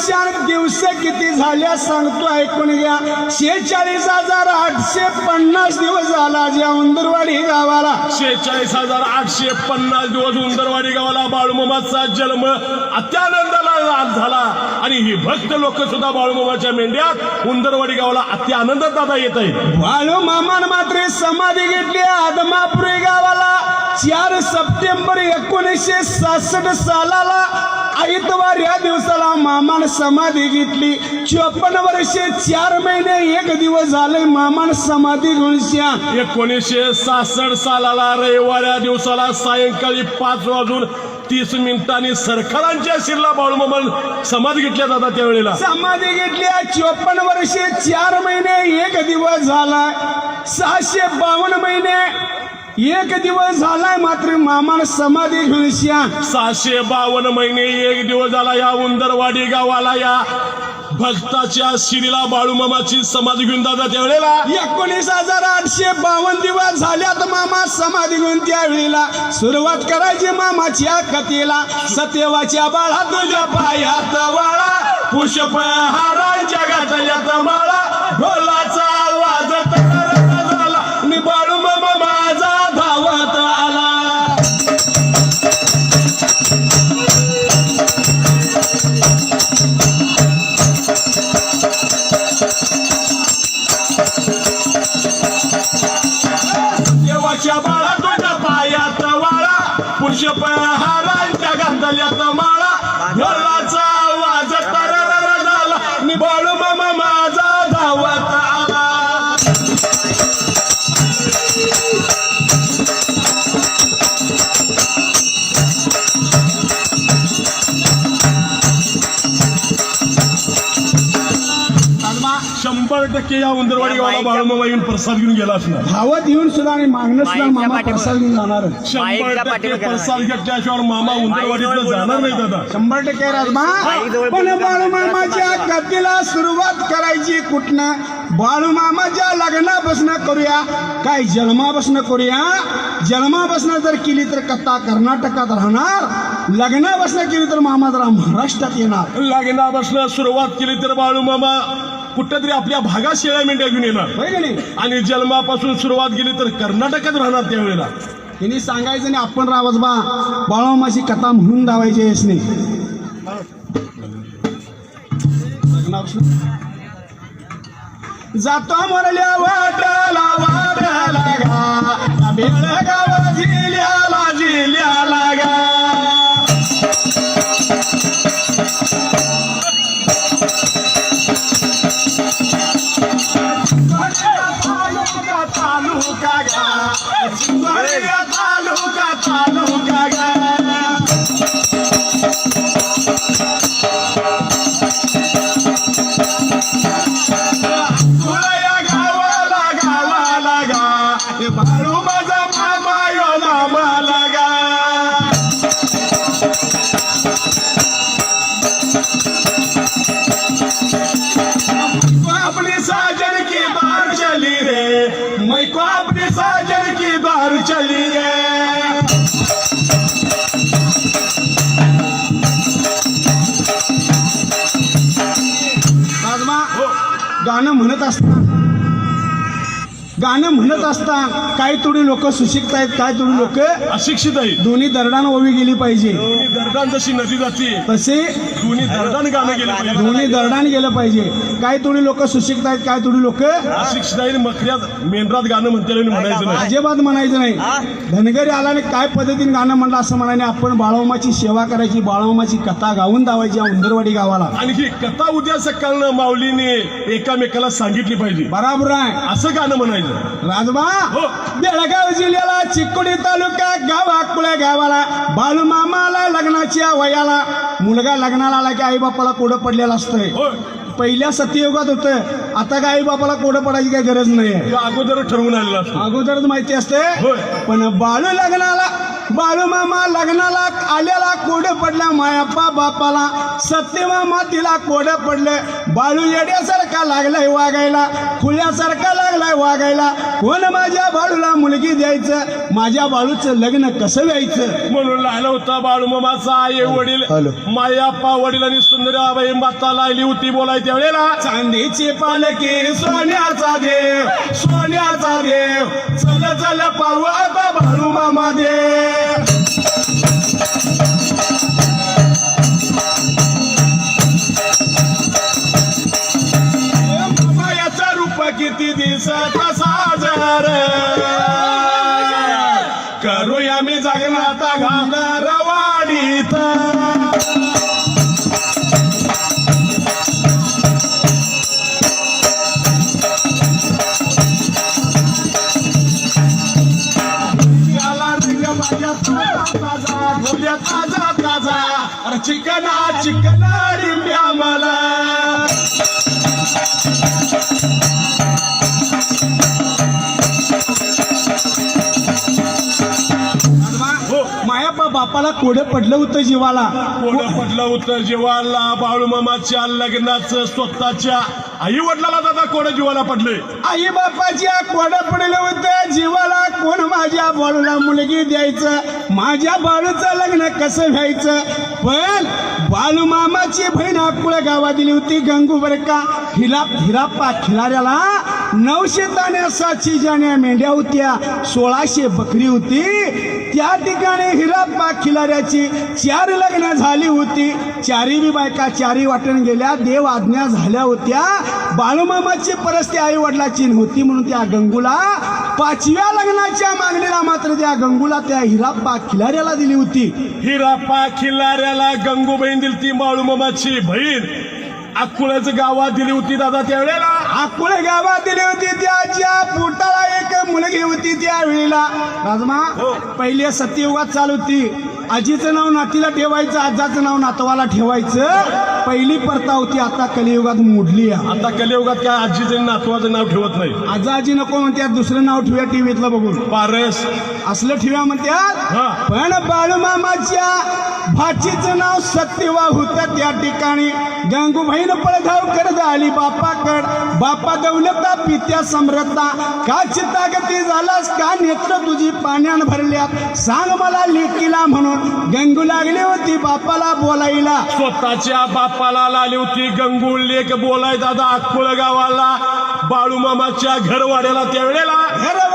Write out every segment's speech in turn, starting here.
वर्षात दिवस किती झाल्या सांगतो ऐकून घ्या. शेहेचाळीस हजार आठशे पन्नास दिवस झाला ज्या उंदरवाडी गावाला. शेहेचाळीस हजार आठशे पन्नास दिवस उंदरवाडी गावाला बाळूमामाचा जन्म अत्यानंदाला झाला. आणि ही भक्त लोक सुद्धा बाळूमामाच्या मेंढ्यात उंदरवाडी गावाला अति आनंदात दादा येत आहेत. बाळू मामान मात्र समाधी घेतली आदमापुरी गावाला. चार सप्टेंबर एकोणीसशे सहासष्ट सालाला आईतवार या दिवसाला मामान समाधी घेतली. चोपन्न वर्षे चार महिने एक दिवस झाले मामान समाधी घेऊन श्या. एकोणीसशे सहासष्ट सालाला रविवार दिवसाला सायंकाळी पाच वाजून तीस मिनिटांनी सरकारांच्या शिरला बाळूमामा समाधी घेतल्या जातात त्यावेळेला. समाधी घेतली चोपन्न वर्षे चार महिने एक दिवस झालाय सहाशे बावन्न महिने एक दिवस झालाय मात्र मामान समाधी घेऊन श्या. सहाशे बावन्न महिने एक दिवस झाला या उंदरवाडी गावाला या भक्ताच्या शिरीला बाळूमामाची समाधी घेऊन दादा त्यावेळेला. एकोणीस हजार आठशे बावन्न दिवस झाल्यात मामा समाधी घेऊन त्यावेळेला. सुरुवात करायची मामाच्या कथेला. सत्यवाच्या बाळा तुझ्या पायात वाळा. पुष्प हारांच्या घातल्यात माळा. ढोलाचा बाळा तुझ्या पायात वाळा टक्के या उंदरवाडी गावाला बाळूमामा येऊन प्रसाद घेऊन गेला असणार. धावत येऊन सुद्धा आणि मागणं सुद्धा मामा. प्रसाद घेऊन जाणार. शंभर टक्के प्रसाद घेतल्याशिवाय मामा उंदरवाडीतलं जाणार नाही दादा. शंभर टक्के राजमा. पण बाळूमामाच्या कथेला सुरुवात करायची कुठनं? बाळूमामाच्या लग्नापासून करूया. काय जन्मापासून करूया? जन्मापासून जर केली तर कथा कर्नाटकात राहणार. लग्नापासून केली तर मामा जरा महाराष्ट्रात येणार. लग्नापासून सुरुवात केली तर बाळूमामा कुठेतरी आपल्या भागात शेळ्या मेंढ्या घेऊन येणार. आणि जन्मापासून सुरुवात केली तर कर्नाटकात राहणार त्यावेळेला. तिने सांगायचं नाही आपण रावच बा बाळूमामाची कथा म्हणून नाही. लग्नापासून जातो म्हणल्या वाटाला वाटाला गा बेळगाव जिल्ह्याला बाळू माझा मामा यो मामाला गा को साजन की बार चली रे मैं को साजन की बार चली रे गाणं म्हणत असताना गाणं म्हणत असता काही थोडी लोक सुशिक्षित आहेत काय थोडी लोक अशिक्षित आहे दोन्ही दरडान ओवी गेली पाहिजे. दोन्ही दरडान जशी नदी जाते तसे दोन्ही दरडान गाणं गेलं पाहिजे. दोन्ही दरडान गेलं पाहिजे. काही थोडी लोक सुशिक्षित आहेत काय थोडी लोक अशिक्षित आहे मखऱ्यात मेंढरात गाणं म्हणते म्हणायचं नाही. अजिबात म्हणायचं नाही. धनगरी आला आणि काय पद्धतीने गाणं म्हणलं असं म्हणाने आपण बाळोमाची सेवा करायची बाळोमाची कथा गाऊन दावायची उंदरवाडी गावाला. आणि ही कथा उद्या सकाळनं माऊलीने एकामेकाला सांगितली पाहिजे. बराबर आहे. असं गाणं म्हणायचं. राजबा हो. बेळगाव जिल्ह्याला चिकोडी तालुका गाव अकोल्या गावाला बाळूमामाला लग्नाच्या वयाला मुलगा लग्नाला आला की आई बापाला कोडं पडलेलं असतंय. होय पहिल्या सत्ययुगात होतं. आता काय आई बापाला कोडं पडायची काही गरज नाही हे अगोदर ठरवून आलेलं अगोदरच माहिती असते. पण बाळू लग्नाला बाळूमामा लग्नाला आल्याला कोड पडला मायाप्पा बापाला सत्यमामा तिला कोड पडले. बाळू येड्यासारखा लागलाय वागायला खुल्यासारखा लागलाय वागायला. कोण माझ्या बाळूला मुलगी द्यायचं? माझ्या बाळूचं लग्न कसं व्हायचं? म्हणून लागला होता बाळूमामाचा आई वडील. हॅलो. मायाप्पा वडील आणि सुंदराबाई माता लागली होती बोलाय त्यावेळेला. चांदीची पालकी सोन्याचा देव सोन्याचा देव. चल चल पाहू आता बाळू मामा देव দিদি সাজা রে बापाला कोडं पडलं होतं जीवाला? कोण पडलं होतं जीवाला. बाळूमामाच्या लग्नाचं स्वतःच्या आई वडिलाला दादा कोण जीवाला पडले. आई बापाच्या कोडं पडलं होतं जीवाला. कोण माझ्या बाळूला मुलगी द्यायचं? माझ्या बाळूचं लग्न कसं व्हायचं? पण बाळू मामाची बहीण अकुळ गावात दिली होती गंगू बरं का? हिला हिराप्पा खिलाऱ्याला नऊशे ताण्या सातशे जाण्या मेंढ्या होत्या. सोळाशे बकरी होती. त्या ठिकाणी हिराप्पा खिलाऱ्याची चार लग्न झाली होती. चारी बी बायका चारी वाटण गेल्या देव आज्ञा झाल्या होत्या. बाळूमामाची परिस्थिती आई वडिलाची नव्हती म्हणून त्या गंगूला पाचव्या लग्नाच्या मागणीला मात्र त्या गंगूला त्या हिराप्पा खिलाऱ्याला दिली होती. हिराप्पा खिलाऱ्याला गंगूबहीण दिली ती बाळूमामाची बहीण. अकुळच गावात दिली होती दादा त्यावेळेला. अकोले गावात दिली होती त्याच्या पोटाला एक मुलगी होती त्या वेळेला. राजमा हो. पहिले सत्ययुगात चालू होती. आजीचं नाव नातीला ठेवायचं आजाचं नाव नातवाला ठेवायचं. पहिली प्रथा होती आता कलियुगात मोडली आहे. आता कलियुगात काय आजीचं नातवाचं नाव ठेवत नाही. आजा आजी नको म्हणतात दुसरं नाव ठेवूया टीव्हीतलं बघून. पारस. असलं ठेवूया म्हणतात हा. पण बाळूमामाच्या भाचीचं नाव सत्यवा होतं त्या ठिकाणी. गंगूबाईनं पळघाव करत आली बापाकड. बापा दौलता पित्या समृद्धा का चित्तागती झालास? का नेत्र तुझी पाण्यान भरल्यात? सांग मला लेकीला म्हणून. गंगू लागली होती बापाला बोलायला. स्वतःच्या बापाला लाली होती गंगू. लेक बोलाय दादा अक्कुळ गावाला बाळूमामाच्या घरवाड्याला त्यावेळेला घरवाड्याला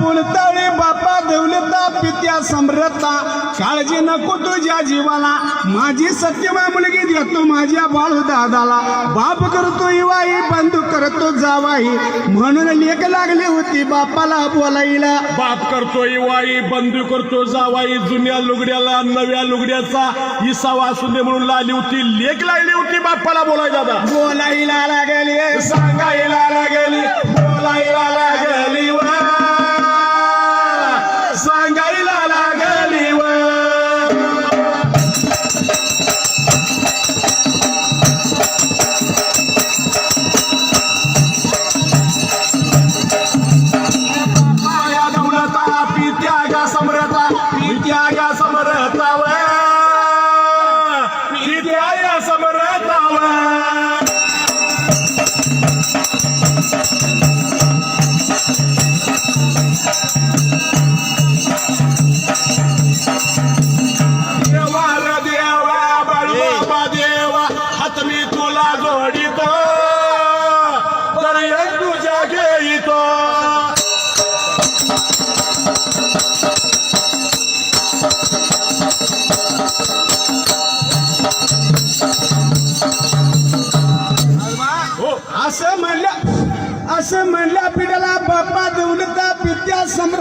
बोलतावळी बापा दौलता पित्या समृद्धा काळजी नको तुझ्या जीवाला. माझी सत्यमा मुलगी देतो माझ्या बाळू दादाला बाप करतो इवाई बंधू करतो जावाई. म्हणून लेख लागली होती बापाला बोलायला. बाप करतोय वाई बंधू करतो जावाई जुन्या लुगड्याला नव्या लुगड्याचा इसावा असू दे म्हणून लाली होती. लेख लागली होती बापाला बोलाय दादा. बोलायला लागली. सांगायला लागली. बोलायला लागली.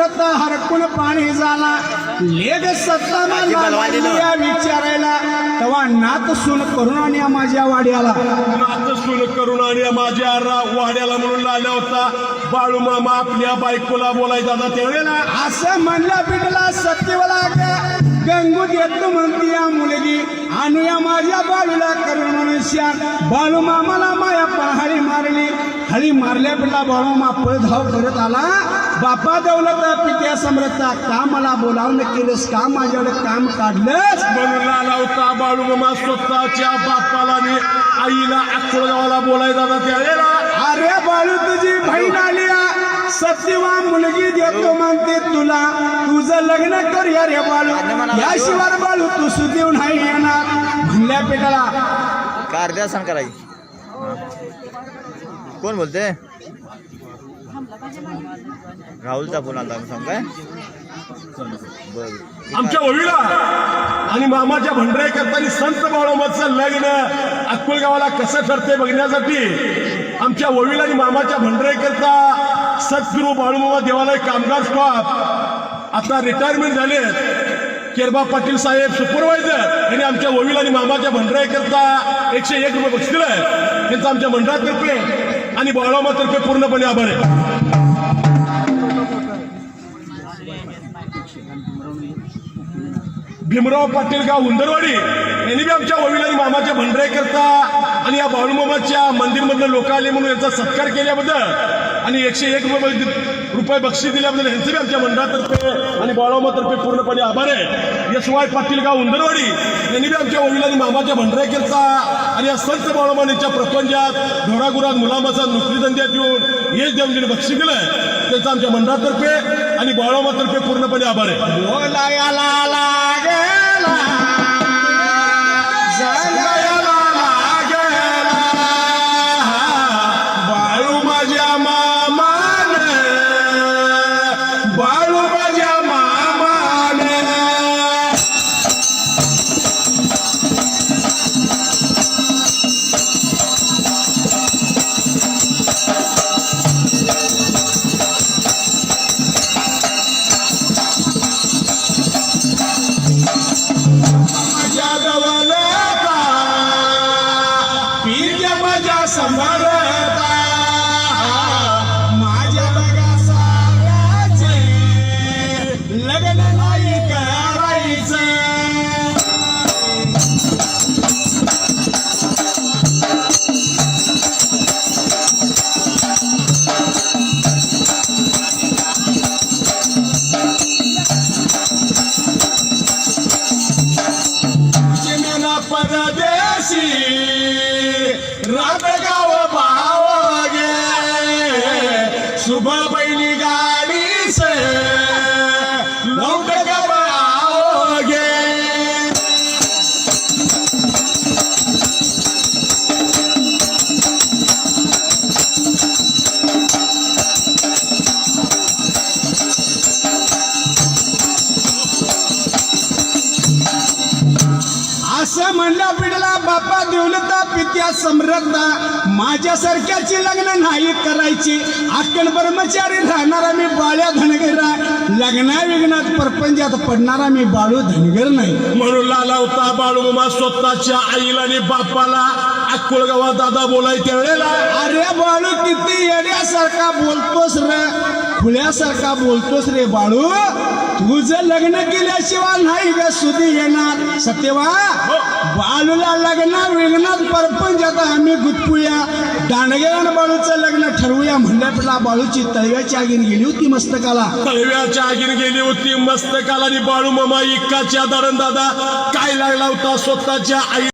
समृद्ध हरकून पाणी झाला. लेग सत्ता मला विचारायला. तेव्हा नात सून करून आणि माझ्या वाड्याला. नात सुन करून आणि माझ्या वाड्याला म्हणून लावला होता. बाळू मामा आपल्या बायकोला बोलायचा त्यावेळेला. असं म्हणल्या पिढीला सत्यवाला गंगू देतो म्हणती या मुलगी. आणूया माझ्या बाळूला करून मनुष्या. बाळू मामाला माया पहाळी मारली. हळी मारल्या पिला बाळू मा धाव करत आला. बापा दौलत पित्या समृद्धा का मला बोलावून केलंस? का माझ्याकडे काम काढलंस? आला होता बाळू मामा स्वतःच्या बापाला आईला अक्कलगावाला बोलायचा होता त्यावेळेला अरे बाळू तुझी बहीण आली आ. सत्यवान मुलगी देतो म्हणते तुला. तुझं लग्न कर या रे बाळू. याशिवाय बाळू तू सुदेव नाही येणार. म्हणल्या पेटाला. का अर्ध्या सण करायची कोण बोलते? राहुलचा फोन आला सांग काय? आमच्या ओवीला आणि मामाच्या भंडरे करताना संत बाळोमाचं लग्न अक्कलगावाला कसं ठरते बघण्यासाठी आमच्या ओवीला आणि मामाच्या भंडरे करता सद्गुरू बाळूमामा देवालय कामगार स्टॉप. आता रिटायरमेंट झाले. केरबा पाटील साहेब सुपरवायझर यांनी आमच्या ओवीला आणि मामाच्या भंडरे एकशे एक रुपये बक्षीस दिलंय. त्यांचं आमच्या मंडळातर्फे आणि बाळोमातर्फे पूर्णपणे आभार आहे. भीमराव पाटील गाव उंदरवाडी यांनी बी आमच्या वडील आणि मामाच्या भंडरे करता आणि या बाळूमामाच्या मंदिरमधलं लोक आले म्हणून यांचा सत्कार केल्याबद्दल आणि एकशे एक रुपये रुपये बक्षीस दिल्याबद्दल यांचे बी आमच्या मंडळातर्फे आणि बाळूमातर्फे पूर्णपणे आभार आहे. यश वाय पाटील गाव उंदरवाडी यांनी बी आमच्या वडील आणि मामाच्या भंडरे आणि या संत बाळूमानीच्या प्रपंचात घोरागुरात मुलामाचा नोकरी धंद्यात येऊन यश देवजीने बक्षीस दिलंय त्यांचं आमच्या मंडळातर्फे आणि बाळूमातर्फे पूर्णपणे आभार आहे. बाळू चिमेना परदेशी असं म्हणल्या पिढीला बापा देवलता पित्या समृद्धा माझ्यासारख्याची लग्न नाही करायची. अक्कल ब्रह्मचारी राहणारा मी बाळ्या धनगर लग्ना विघ्नात परपंचात पडणारा मी बाळू धनगर नाही. म्हणून लाला होता बाळूमामा स्वतःच्या आईला आणि बापाला अक्कोळगावात दादा बोलाय त्यावेळेला. अरे बाळू किती येण्यासारखा बोलतोस रे. खुल्यासारखा बोलतोस रे बाळू. तुझं लग्न केल्याशिवाय नाही ग सुधी येणार. सत्यवा? बाळूला लग्न विघ्नात परपंच आता आम्ही गुतपूया. दांडगे आणि बाळूचं लग्न ठरवूया म्हणल्यापेला बाळूची. तळव्याची आगीन गेली होती मस्तकाला. तळव्याच्या आगीन गेली होती मस्तकाला आणि बाळूमामा इक्काच्या दादा काय लागला होता स्वतःच्या आई